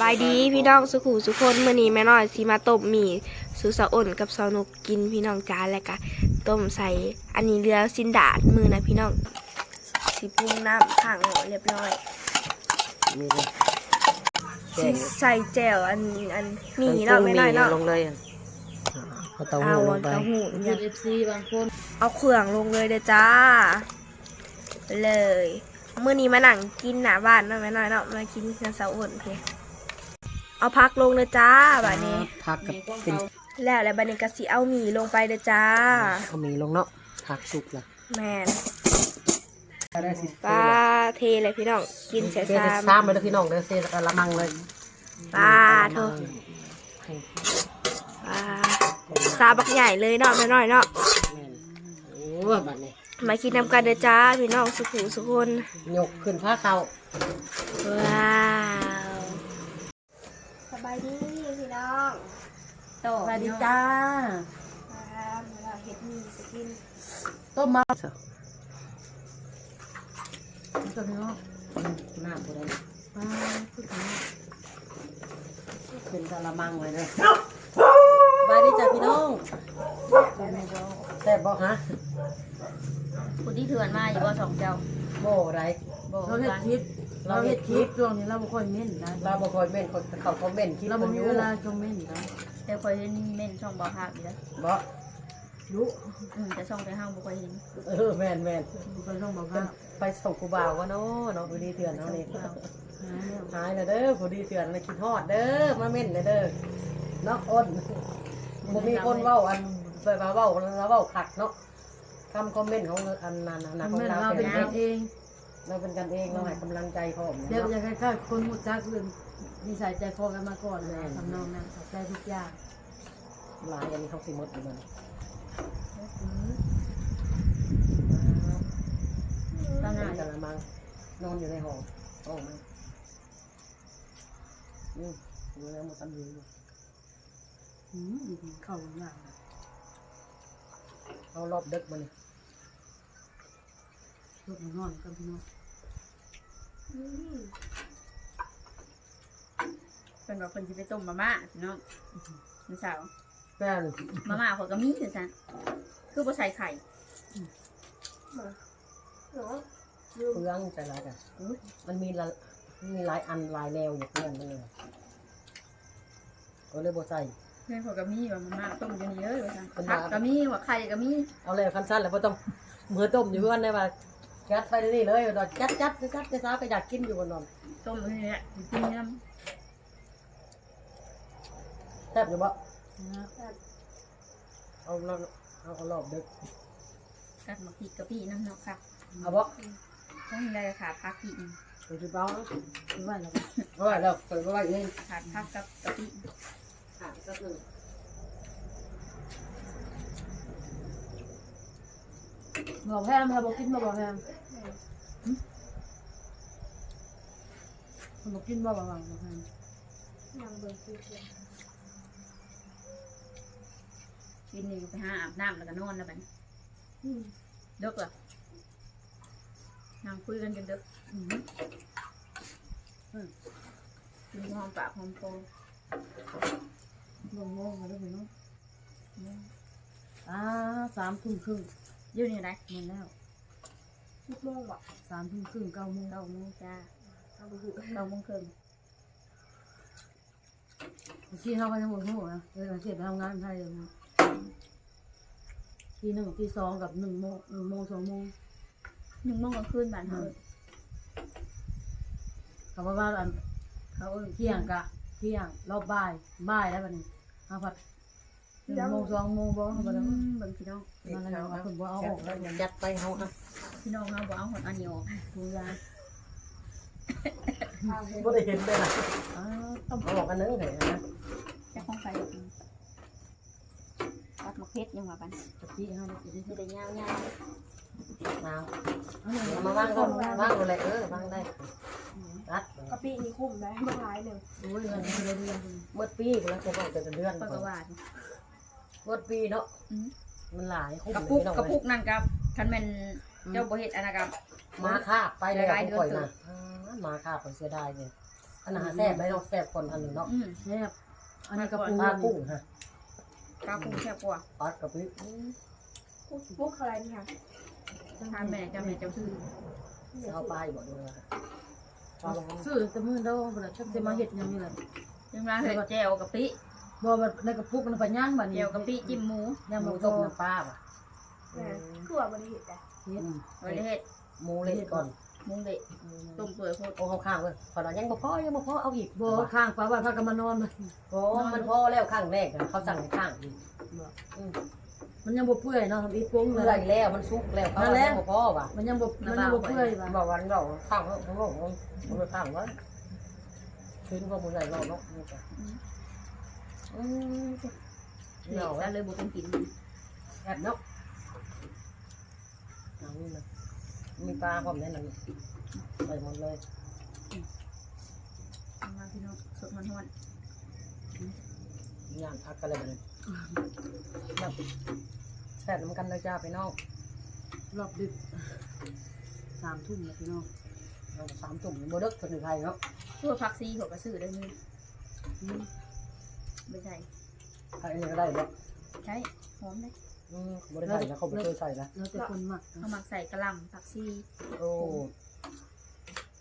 บายดีพี่น้องสุขุสุคนมื้อนี้แม่น้อยสิมาต้มหมี่สุสะอ่อนกับสาวนุกกินพี่น้องจ้าแล้วก็ต้มใส่อันนี้เรือสินดาดมือนะพี่น้องสิปรุงน้ำข้างหม้อเรียบร้อยมีเลยสิใส่แจ่วอันอันหมี่เนาะไม่น้อยเนาะลงเลยอะเอาเต้าเอาหู้ลงไปเต้าหู้เอฟซีบางคนเอาเครื่องลงเลยเด้อจ้า เลยมื้อนี้มานั่งกินหน้าบ้านเนาะแม่น้อยเนาะมากินกับสาวอ่อนเพีย เอาพักลงเลยจ้าบัดนี้ ผักกับเป็นแล้วแล้วบัดนี้ก็สิเอาหมี่ลงไปเด้อจ้า เอาหมีลงเนาะผักสุกละแม่นได้สิปลาเทเลยพี่น้อง กินเสียเทซาจะมซ้ำเลยเด้อพี่น้องเด้อเซกระมังเลยปลาเถอะปลาซาบักใหญ่เลยเนาะแม่น้อยเนาะ แม่นโอ้ยบัดนี้มากินน้ำกันเด้อจ้า พี่น้องสุขุสุคนยกขึ้นผ้าเขา ว้าวสบายดีพี่น้องโต ส วัสดีจ้าครับเราเห็ดหมี่สกินต้มมาเถอะตัวนี้เนาะหน้าผู้ใดอ่าพูดถึงขึ้นกระมังเลยเด้อสวัสดีจ้าพี่น้องแซ่บบ่ฮะผู้ที่เถื่อนมาอยู่บ่สองเจ้าโบ่ไรบ่เราเฮ็ดคลิป เราเฮ็ดคลิปช่วงนี้เราบ่ค่อยเม่นนะเราบ่ค่อยเม่นคนเขาคอมเมนต์คลิปเราบ่มันอมียู่เวลาชมเม่นนะแต่คอยเห็นเม่นช่องบ่ภาพอยู่แล้วบ่รู้อืมแต่ช่องแต่ห้างบ่ค่อยเห็นเออแม่นแม่นบ่ค่อยต้องบอกเพิ่ว่านไปส่งกูบ่าววะเนาะเนาะผู้ดีเตือนเนาะนี่หาแล้วหายแล้วเด้อผู้ดีเตือนเลยคิดฮอดเด้อมาเม่นเลยเด้อเนาะอ้นบ่มีคนเว้าอันไปว่าเว้าแล้วเว้าขัดเนาะคำคอมเมนต์ของอันนั้นน่ะนะของแม่นเราเราเป็เป็นนเอกันง เองเราเป็นกันเองเราให้กำลังใจพร้อมเดี๋ยวเนาะจะคล้ายๆคนรู้จักเรื่องนิสัยใจคอกันมาก่อนนะทำนองนั้นเข้าใจทุกอย่างหลายอันนี้เขาสิหมดอยู่มันตั้งหน้ากะละมังนอนอยู่ในห้องห้องมันอืมอยู่แล้วมันตันอยู่อืมดีๆเข้าง่ายนะเอารอบดึกมันนี่ลูกนอนกันพี่น้อง เพิ่นว่าเพิ่นสิไปต้มมาม่าพี่น้องมื้อเช้าแม่นมาม่าเขาก็มีคือซั่นคือบ่ใส่ไข่เปลืองใจร้ายกันมันมีละมีหลายอันหลายแนวอยู่เพื่อนเลยก็เลยบ่ใส่เพิ่นเขาก็มีว่ามาม่าต้มอยู่นี่เลยว่าซั่นเพิ่นผัว่ากก็มีว่าไข่ก็มีเอาเลยคันสั้นแล้วบ่ต้องมือต้มอยู่เพื่อนได้ว่า จัดไปนี่เลยว่าจัดจัดจัดจะซ้าก็อยากกินอยู่บนนอนต้มอยู่นี่แหละสิกินน้แซ่บอยู่บ่นะเอาเอาเอาเอารอบดึกำกัดมาพริกกะปิน้ำเนาะค่ะเอาบ่ต้องได้ขาดผักอีกหนึ่งไปสิเบ้าคือว่าเราเอาไว้แล้วเปิดไว้เองขาดผักกับกะปิขาดสักหนึ่ บอกแพมค่ะบอกกินบ่บอกแพมบอกกินบ่บอกบอกแพมกินนี่ก็ไปหาอาบน้ำแล้วก็นอนแล้วบัดนี้เลิกเหรอนั่งคุยกันจนเดึกอืมกินหอมปากหอมคอลงโง่มาแล้วพี่น้องอ่าสามทุ่มครึ่ง อยืนอยู่ไหนหมดแล้วทุกโมงบ่สามทุ่มครึ่งเก้าโมงเก้าโมงจ้าเอาไปอยู่เก้าโมงครึ่งเมื่อกี้เขาก็ยังบอกโง่นะเลยสังเกตไปทำงานไทยเลยนะทีหนึ่งทีสองกับหนึ่งโมงหนึ่งโมงสองโมงหนึ่งโมงกลางคืนบ้านเฮาเขาบอกว่าอันเขาเอิ้นเที่ยงกะเที่ยงรอบบ่ายบ่ายแล้วบัดนี้ห้าพัด หนึ่งโมงสองโมงบ่อืเขาบอกแล้วมเบิ่งพี่น้องมันอะไรวะคนบ่เอาออกแล้แล้ววยัดไปเฮาอะพี่น้องเฮาบ่เอาหดอันนี้ออกดูยาบ่ได้เห็นเลยนะอ้าวต้องเอาออกอันนึงเลยนะจะคงไปตัดมะเพชรยังว่าบันกะทิเขาเลยกินมีแต่ยาวน้เอาหนึ่งำเอามาวางก่อนวางอะไรเออวางได้รัดกะปินี่คุ้มได้บางหลายหนึ่งโอ้ยเงินไม่ได้เรียนเมื่อปีแล้วจะบอกจะเดือนๆเพิ่นก็ว่าเมื่อปีเนาะอืม มันหลายคุ้มกระเลปุกยน้องกระปุกนั่นกับคันแม่นเจ้าบ่เฮ็ดอันนั้นกับมาคาบไปแล้วข่อยนะมาคาบข่อยเสียดายเนี่ยคอันนั้นหาแซ่บได้เนาะแซ่บคนอันหนึงเนาะอืมแซ่บอันนี้กระปูปลากุ้งฮะกาปูแซ่บกว่าปลากระปิบุกอะไรนี่ค่ะทานแม่จะแม่เจ้าซื้อเอาปลาอยู่บ่ด้วยนะปลาลงซื้อแต่มือเดาบ่ได้ชักสิมาเฮ็ดหยังนี่แหละยังมาเห็ดแจวกะปิ บ่ว่าในกระปุกมันไปย่างบัดแจนี้วกะปิจิ้มหมูย่างหบ่มูต้ต้มมน้ำน้ำปลาป่ะคือว่าบริเหตุแต่เฮ็ดไว้เห็ดหมูเล็กก่อนหมูเด็กต้มเปื่อยโคตรโอ้เขาข้างเลยพอเรายังบ่พอยังบ่พอเอาอีกบ่ข้างปลาว่าพากันมานอนโอ้มันพอแล้วข้างแรกอะเขาสั่งให้ข้างอีกอืมมันยังบ่เปื่อยเนาะทำอีกปุ้งเลเมื่อยแล้วมันสุกแล้วเขานั่นแหละยังบ่พอว่ะมันยังบ่มันยังบ่เปื่อยว่ะบอกวันเราข้างแล้วเขาบอกมันไปข้างวะชิ้นพวกผู้ใหญ่เราเนาะ นี่จ้ะอืมเด็กซะเลยบุเป็นกินแอบเนาะเอานี่นะมีปลาพร้อมแน่นอนใส่หมดเลยมาพี่น้องสดมันหวนย่างพักกันเลยเลยแบบแซ่บน้ำกันเลยจ้าไปนอกรอบดึกสามทุ่มแล้วพี่น้องเราสามตุ่มโบเด็กคนหนึ่งไทยเนาะตัวผักซีเขาก็ซื้อได้นี่อืม ไม่ใช่ไทยนี่ก็ได้เนาะใช่หอมเลยอืมบริษัทนะเขาไม่เคยใส่นะ แล้วแต่คนมักเขามักใส่กระหล่ำผักซีโอ้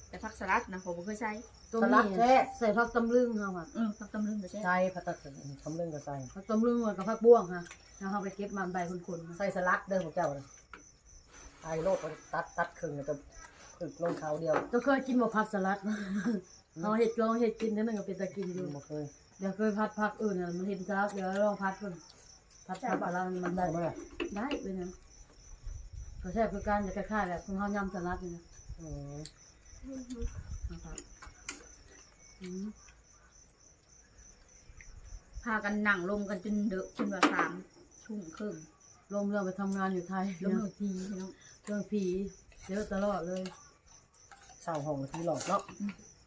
แต่ผักสลัดนะผมบ่เคยใส่ตัวสลัดนี้แท้ใส่ผักตำลึงเฮาอะเออผักตำลึงก็ใช่ใส่ผัดตะทำเรื่องก็ใส่ ผักตำลึงกับผักบ้วงค่ะแล้วเฮาไปเก็บมาใบคนๆใส่สลัดเด้อพวกเจ้าเลยไอ้โลกมันตัดตัดครึ่งจะถึกลงเขาเดียวเจ้าเคยกินบ่ผัดสลัดเอาเห็ดลองเห็ดกินได้มันก็เป็นตะกินอยู่บ่เคย เดี๋ยวเคยพัดผักอื่นน่ะมันเห็นสลัดเดี๋ยวลองพัดเพิ่นพัดผัดสลัดมันได้ได้ไหมล่ะได้เป็นหยังก็แซ่บคือกันจะคล้ายๆแบบของเฮายำสลัดนี่นะอืมนะครับอืมพากันนั่งลมกันจนเดอะจนว่าสามชุ่มครึ่งลมเรื่องไปทำงานอยู่ไทยลมหนูพีพี่น้อง เรื่องผีเยอะตลอดเลย เศร้าห้องที่หลอกเนาะ อ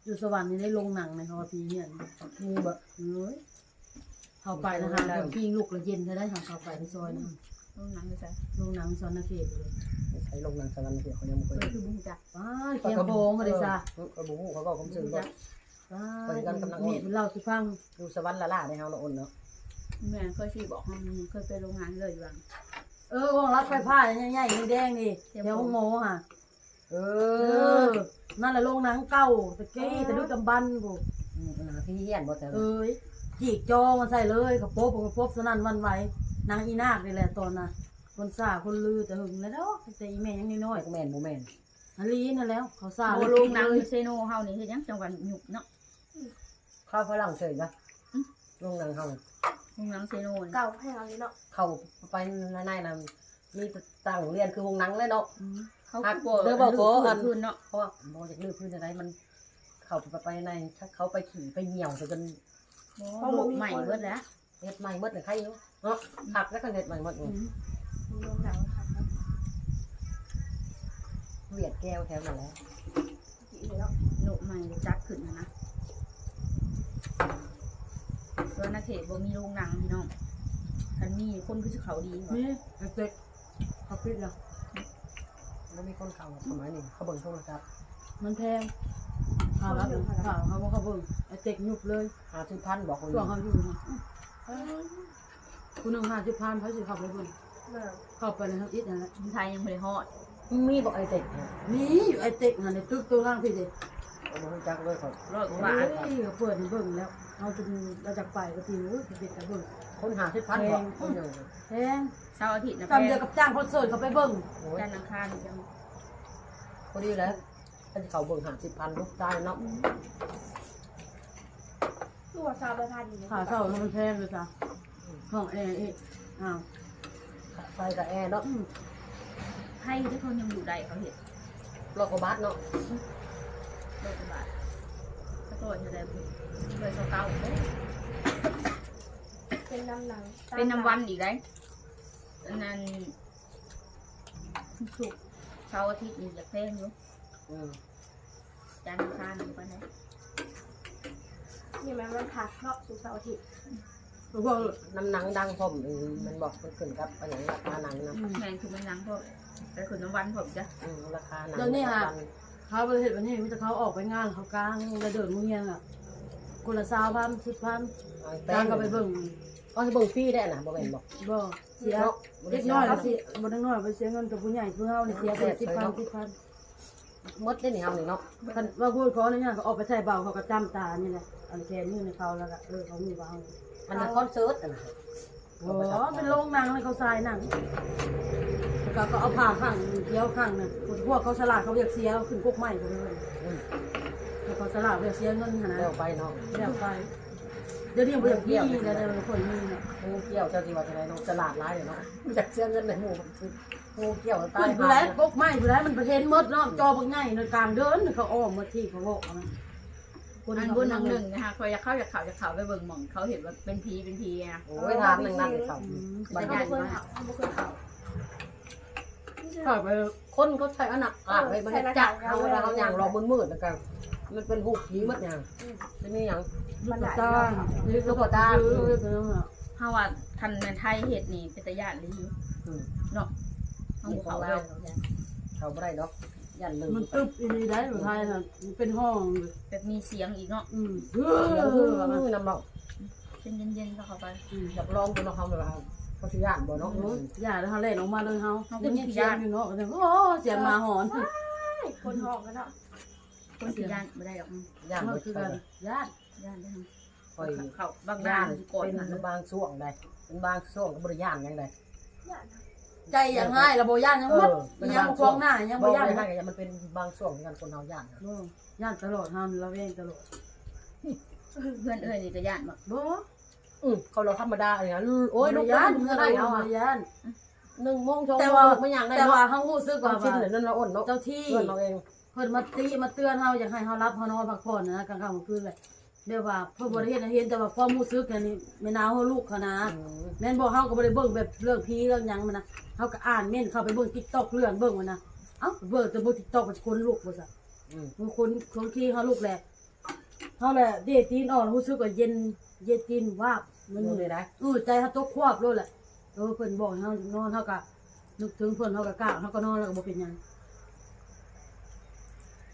ยู่สวรรค์นี่ได้ลงหนังในฮอผีเนี่ยมีแบบเอ้ยเข้าไปนะฮะเดี๋ยวพิงลูกละเย็นจะได้ทางเข้าไปในซอยนะลมหนังไม่ใส่ลงหนังซอยนาเขตเลยใช้ลงนังสลันเดียวเขายังไม่เคเอยอคือบุ้งจักว้ายเกียงโบงก็ได้ซะกระบุ้เขาบอกผมซื้อว้าเปิดกันกำลังยมีเป็นเล่าสิฟังดูสวรรค์ละล่าในเฮาละอ่อนเนาะแม่เคยที่บอกห้องเคยไปโรงงานเลยอยู่วังเออวงรับไฟผ้าใหญ่ๆแดงๆนี่เดี๋ยวห้องโมค่ะ เอเอออ นั่นแหละโรงหนังเก่าตะกี้แต่ดูกำบันกูพี่เฮียนบ่แต่เอ้ยจีกจอมาใส่เลยกับโป๊บกับโป๊บสนั่นหวันไหวนางอีนาคนี่แหละตอนน่ะคนซ่าคนลือแต่หึงแล้วเนาะแต่อีแม่ยังน้อยแม่นบ่แม่นๆอันลีนั่นแล้ว เขาซ่าโอ้เลยโรงหนังเลยเซโนเฮานี่เฮ็ดหยังจังหวัดหยุกเนาะข้าวฝรั่งเฉยนะลงนังเฮาโรงหนังเซโนนี่เก่าให้เราเลยเนาะเข้าไปในๆน่ะมีต่างเรียนคือวงหนังเลยเนาะอืม เขาหักกลัวเดี๋ยวบอกขออัน คืนเนาะเพราะว่าบ่จากลื้อพื้นอะไรมัน เข้าไปไปในถ้าเขาไปขี่ไปเหี่ยวจนโอ้ลูกใหม่เบิดแล้วเฮ็ดใหม่หมดเลยใครอยู่เนาะหักแล้วก็เฮ็ดใหม่หมดอืมลงหนังค่ะเวียดแก้วแถวนั่นแหละอีกแล้วลูกใหม่จัดขึ้นนะนะส่วนนาเขตบ่มีโรงหนังพี่น้องคันมีคนคือสิเขาดีกว่านี่ไอ้เต็กเขาปิดแล้ว แล้วมีคนเข้าสมัยนี้เขาเบิ่งโทรศัพท์มันแพงข่าวรับข่าวเขาบอกเขาเบิ่งไอ้เต็กยุบเลยหาสิพันบอกคนช่วงเขาอยู่นะคุณหนึ่งห้าสิบพันเขาสิขับไปเบิ่งเมื่อเข้าไปในทางอิฐนั่นแหละคนไทยยังบ่ได้ฮอดมีบอกไอ้เด็กเนี่ยมีอยู่ไอ้เต็กนั่นในตึกตัวล่างพี่เด็กเอามาให้จักเลยเขาร้อยกว่าโอ้บาทยเขาเปิดให้เบิ่งแล้วเอาจนเราจากไปก็ตีโอ้ยเด็กแต่เบิ่ง คนหาสิพันบอกคนหนึ่งแพงเสาร์อาทิตย์นะกำเดียวกับจ้างคอนเสิร์ตเขาไปเบิ่งโอ้ยจันทร์อังคารจังพอดีแล้วถ้าเขาเบิ่งหาสิพันลูกตายเนาะตัวซาบะพาดีขาเศร้าแล้วมันแพงเลยจ้ะห้องแอร์อีกอ้าวไฟกับแอร์เนาะอืมให้ทุกคนยังอยู่ได้เขาเห็นโลกบัสเนาะร้อยกว่าบาทก็ตัวจะได้เลยเสาเก้าเอ้ยเป็นน้ำหนัง เป็นน้ำวันอีกได้อันนั้นสุกร์เสาร์อาทิตย์นี่จะแพงอยู่อืมจันทร์อังคารอยู่ปานใดนี่มันมันผักเนาะสุกร์เสาร์อาทิตย์เพราะว่าน้ำหนังดังพร้อมอืมมันบอกมันขึ้นกับอันอย่างราคาหนังนะอืมแมงคือมันนังเพราะแต่คือน้ำวันผมจ้ะอืมราคาหนังเดี๋ยวนี้ค่ะ เขาบริเหตุวันนี้มิจะเขาออกไปงานเขากลางแล้วเดินมุ่งเงียนอะคนละสาวพันสิบพันเอาไปจ้างก็ไปเบิ่ง เอาให้เบิ่งฟรีได้น่ะบ่แม่นบ่บ่เสียเนาะเล็กน้อยก็สิบ่ได้น้อยไปเสียเงินกับผู้ใหญ่ผู้เฮานี่เสียเป็นสิบพันสิบพันหมดได้นี่เฮานี่เนาะคันว่าพูดขออนุญาตเขาออกไปใส่เบาเขาก็จ้ำตานี่แหละอันแกนี่ในเขาแล้วก็เออเขามีเบามันเป็นคอนเสิร์ตอะนะโอ้เป็นโรงหนังเลยเขาทรายหนังแล้วก็ก็เอาผ้าข้างเกี้ยวข้างน่ะพวกเขาสลาดเขาเรียกเสียขึ้นกกไม้เขาเลยอืมแล้วเขาสลาดเรียกเสียเงินขนาดแล้วไปเนาะเรียกไป เดี๋ยวนี้เรียกพี่แล้วเดี๋ยวคนมีน่ะงูเกี่ยวเจ้าที่ว่าจะได้เนาะตลาดร้ายเลยเนาะจากเสียเงินในหมู่คืองูเกี่ยวตายนผู้ใดกกไม้ผู้ใดมันประเทศมดเนาะจอบางไงในกลางเดินเขาอ้อมมาที่เขาบอกนะอันบุญอันหนึ่งนะคะคอยอยากเข้าอยากเข่าอยากเข่าไปเบิ่งหม่องเขาเห็นว่าเป็นพีเป็นพีอะโอ้ยทางหนึ่งนั่นเลยครับบรรยายมากเข้าไปคนเขาใช้อันหนักอะไปมันจักเขาเวลาเขาย่างรอมืดๆแล้วกัน มันเป็นหูผีมัดย่างจะมีอย่างมันตาหรือก็พอตาหรือเรื่องอะถ้าว่าทันในไทยเห็ดนี่เป็นตะยานลีอืมเนาะห้องเขาเลยเขาไม่ได้ดอกยันลืมมันตึบอีนี่ได้ผู้ไทยน่ะมันเป็นห้องแบบมีเสียงอีกเนาะอืมเอเดี๋ยวอมือน้ำเราเป็นเย็นๆก็เข้าไปอยากลองดูเนาะเขาแบบเขาสิย่านบ่เนาะอย่าเฮาเล่นออกมาเลยเฮาได้ยินเสียงอยู่เนาะก็โอ้เสียงมาหอนคนห้องกันเนาะ คนสิย่านไม่ได้หรอกย่านมันบ่คืคืออกักันนญาติย่านได้ทั้งคอยเขาบางย่าย่านนก่อนเป็นนะบางช่วงใดเป็นบางช่วงก็บริย่านยังไงใจอย่างให้ระบ่ย่านยังหมดยังบ่คลองหน้ายังบ่บ่ย่าย่านนให้มันเป็นบางช่วงที่กันคนเฮาย่านบ่ย่านตลอดเฮาระแวงตลอดเพื่อนเอ้ยนี่จะย่านบ่บ่อือเขาเราธรรมดาอย่างนั้นโอ้ยลูกย่าย่านนเมื่เมื่ออไรไรเอาเอาย่านหนึ่งโมงชงแต่ว่าไม่อย่างได้แต่ว่าเนาะเฮารู้สึกควาว่ามชินเลยนั่นเราอ่อนเนาะเจ้าที่เพื่อนเราเอง เพิ่นมาตีมาเตือนเฮาอยากให้เฮารับเฮานอนพักผ่อนนะกลางค่ำกลางคืนเลยเรียกว่าเพิ่นบ่ได้เฮ็ดให้เห็นแต่ว่าความรู้สึกอันนี้แม่นาวเฮาลูกเขานะแม่นบ่เฮาก็บ่ได้เบิ่งแบบเรื่องผีเรื่องหยังมันนะเฮาก็อ่านเม่นเข้าไปเบิ่ง TikTok เรื่องเบิ่งมันนะเอ้าเบิ่งแต่บ่ TikTok มันคนลูกบ่ซะอืมมันคนคนที่เฮาลูกแหละเฮาแหละเดดตีนอ่อนรู้สึกว่าเย็นเย็นตีนวาบมันดูนี่เลยนะเออใจเฮาตกควบเลยแหละเออเพิ่นบอกให้เฮานอนเฮาก็นึกถึงเพิ่นเฮาก็กล้าเฮาก็นอนแล้วก็บ่เป็นหยัง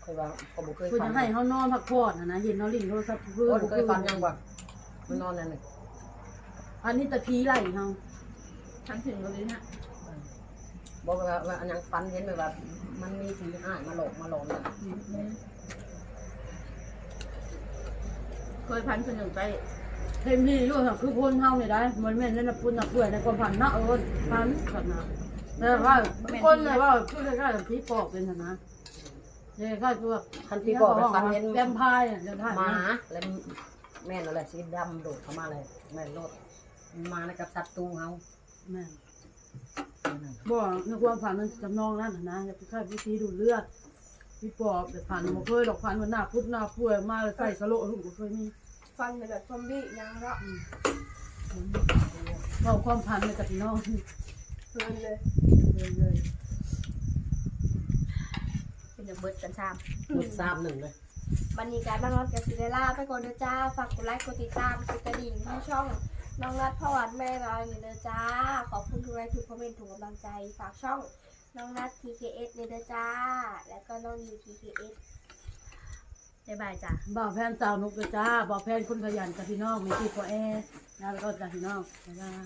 เคยว่าเขาบอกเคยเพิ่นฟัจะนให้เฮานอนพักผ่อนนะนะเห็นเฮาลิ้นโทรศัพท์เพิ่นเคยฟันยังบ่มันนอนนั่นเลยอันนี้แต่ผีไล่เฮาทั้งถึงก็เลยนะบอกว่าว่าอันยังฟันเห็นแบบว่ามันมีสีอ้ายมาหลอกมาหลอกเนี่ยเคยพันคนหนึ่งไปเต็มที่อยู่ค่ะคือคนเฮานี่ได้มันแม่นนั่นน่ะปุ่นน่ะเปื่อยในความพันนะเออพันกันนะแต่ว่าคนน่ะว่าคือคล้ายๆกับผีปอบเป็นน่ะนะ เนี่ยคล้ายๆคือว่าคันที่บอกไปฟันเห็นแวมไพร์อะแวมไพร์หมาแล้วแม่นอะไรสีดำโดดเข้ามาเลยแม่นโลดมาในกับศัตรูเฮาแม่นบ่ในความฝันมันจำนองนั้นน่ะนะอย่าไปคล้ายวิธีดูดเลือดผีปอบแต่ฝันบ่เคยดอกฝันมันหน้าพุดหน้าป่วยมาใส่สโลหุ่นบ่เคยมีฟันเป็นแบบซอมบี้ยังเนาะเราความพันในกับพี่น้องเพลินเลยเลยเลย เป็นอย่างเบิดกันซ้หมดสามหนึ่งเลยวันนี้การบ้านนอดกับซิเดล่าไปก่อนเด้อจ้า ฝากกดไลค์กดติดตามกดกระดิ่งที่ช่องน้องนัดพ่อวัดแม่น้อยนี่เด้อจ้า ขอบคุณทุกไลค์ทุกคอมเมนต์ทุกกำลังใจ ฝากช่องน้องนัด TKS นี่เด้อจ้า แล้วก็น้องยู TKS ำบ๊ายบายจ้ะ บ่าวแพนสาวนกเลยจ้าบ่าวแพนคนขยันกับพี่น้องมีที่พอแอร์นะแล้วก็จากพี่น้องบ๊ายบาย